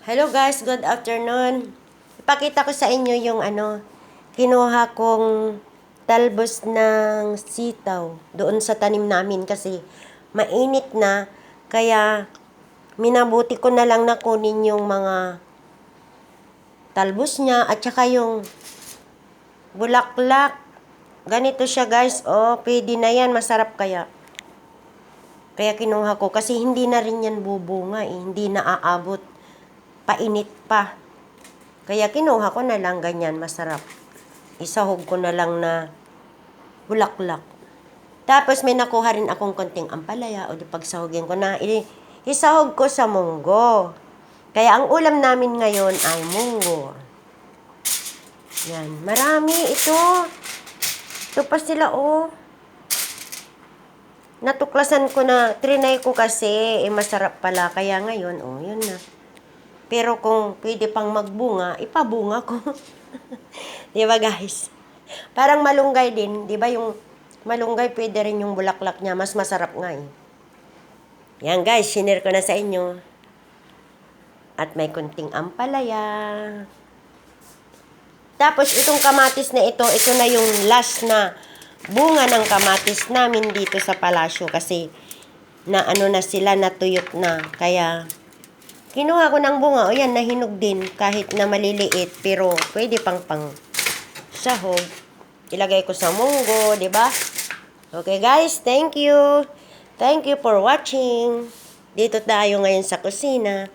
Hello guys, good afternoon. Ipakita ko sa inyo yung ano, kinuha kong talbos ng sitaw doon sa tanim namin kasi mainit na kaya minabuti ko na lang na kunin yung mga talbos niya at saka yung bulaklak. Ganito siya guys, oh, pwede na yan, masarap kaya. Kaya kinuha ko kasi hindi na rin yan bubunga eh, hindi na aabot. Painit pa. Kaya kinuha ko na lang ganyan, masarap. Isahog ko na lang na bulaklak. Tapos may nakuha rin akong konting ampalaya o di pagsahogin ko na isahog ko sa munggo. Kaya ang ulam namin ngayon ay munggo. Yan, marami ito. Ito pa sila oh natuklasan ko na, trinay ko kasi, eh, masarap pala. Kaya ngayon, oh, yun na. Pero kung pwede pang magbunga, ipabunga ko. di ba guys? Parang malunggay din. Di ba yung malunggay, pwede rin yung bulaklak niya. Mas masarap nga eh. Yan guys, sinare ko na sa inyo. At may kunting ampalaya. Tapos itong kamatis na ito, ito na yung last na bunga ng kamatis namin dito sa palasyo kasi na ano na sila natuyot na. Kaya kinuha ko ng bunga, o yan nahinog din kahit na maliliit pero pwede pang pang sahog. Ilagay ko sa munggo, 'di ba? Okay guys, thank you. Thank you for watching. Dito tayo ngayon sa kusina.